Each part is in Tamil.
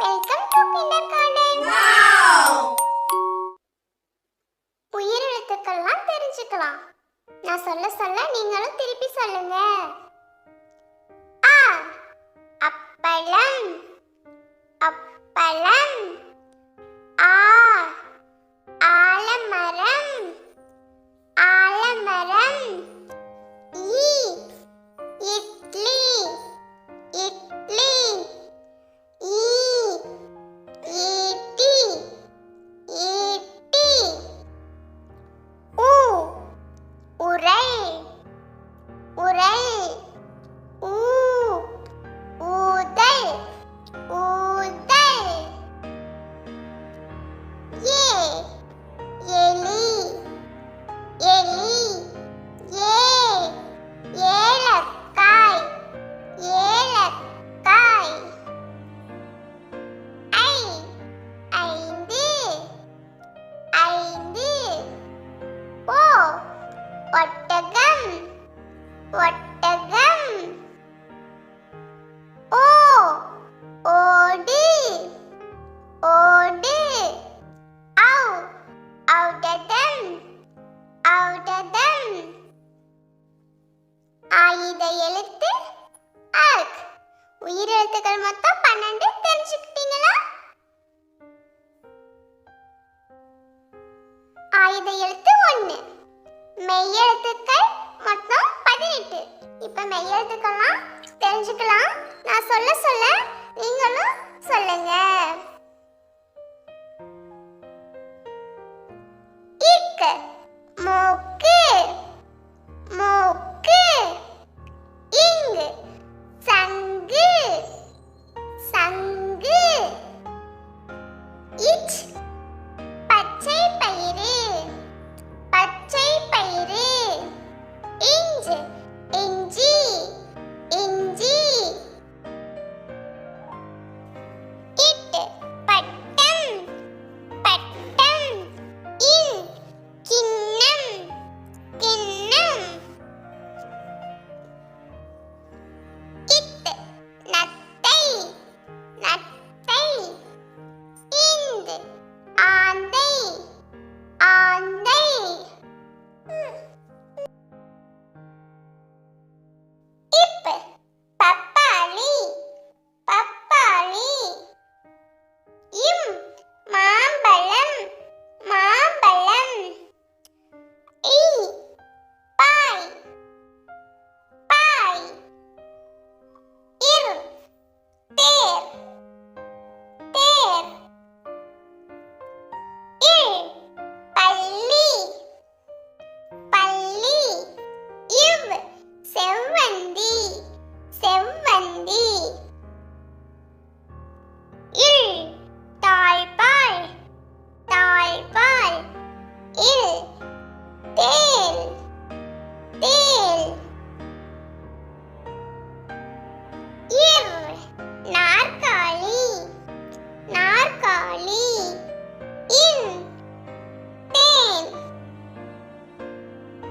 Welcome. உயிரெழுத்துக்கள் மொத்தம் பன்னெண்டு. தெரிஞ்சுக்கிட்டீங்களா? ஆயுத எழுத்து ஒன்னு மெய் எழுத்துக்கள் மொத்தம் பதினெட்டு. இப்போ மெய்யெழுத்துக்கள்லாம் தெரிஞ்சுக்கலாம். நான் சொல்ல சொல்ல நீங்களும் சொல்லுங்க.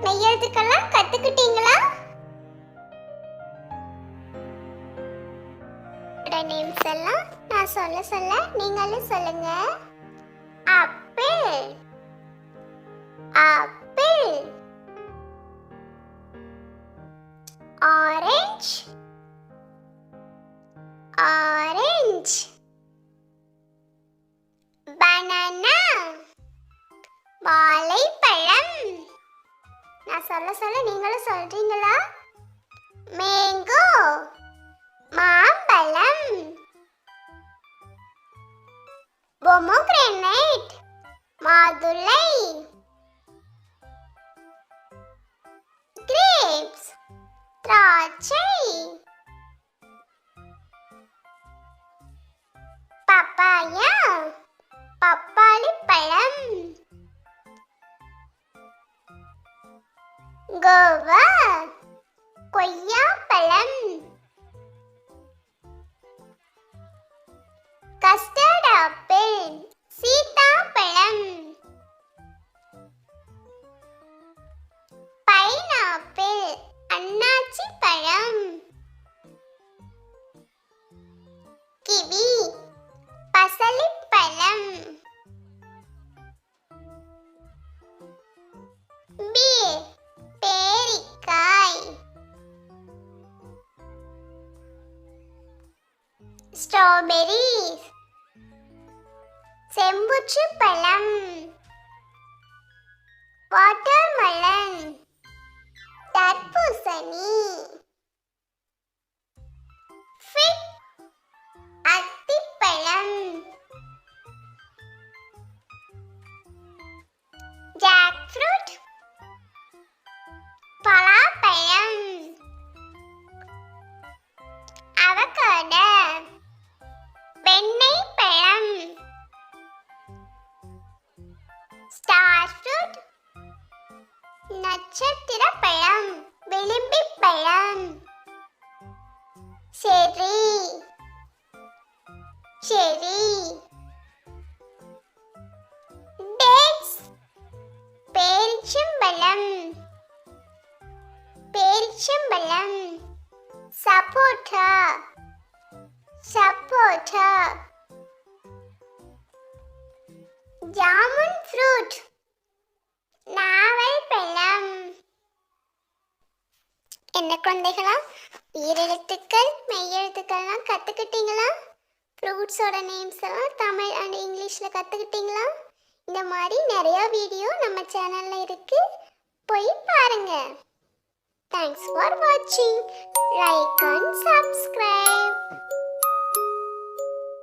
நெய்யறதுக்கெல்லாம் கத்துக்கிட்டீங்களா? நேம்ஸ் எல்லாம் நான் சொல்ல சொல்ல நீங்களும் சொல்லுங்க. நான் சொல்ல சொல்ல நீங்களும் சொல்றீங்களா? மேங்கோ மாம்பழம். பொமோக்ரேனைட் மாதுளை. கொய்யாப்பழம். கஸ்டர்ட் ஆப்பிள் சீதாப்பழம். ஸ்ட்ராபெரிஸ் செம்புச்சு பழம் வாட்டர்மெலன் தர்பூசணி ஃபிக் அத்திப்பழம் ஜாக் செரி செரி டேட்ஸ் பேரிச்சம்பழம் பேரிச்சம்பழம் சப்போட்டா சப்போட்டா ஜாமுன் ஃப்ரூட் என்ன குழந்தைகளா? உயிரெழுத்துக்கள் மெய்யெழுத்துக்கள்லாம் கற்றுக்கிட்டீங்களா ஃப்ரூட்ஸோட நேம்ஸ் எல்லாம் தமிழ் அண்ட் இங்கிலீஷில் கற்றுக்கிட்டீங்களா இந்த மாதிரி நிறையா வீடியோ நம்ம சேனலில் இருக்குது போய் பாருங்க. தேங்க்ஸ் ஃபார் வாட்சிங் லைக் அண்ட் சப்ஸ்கிரைப்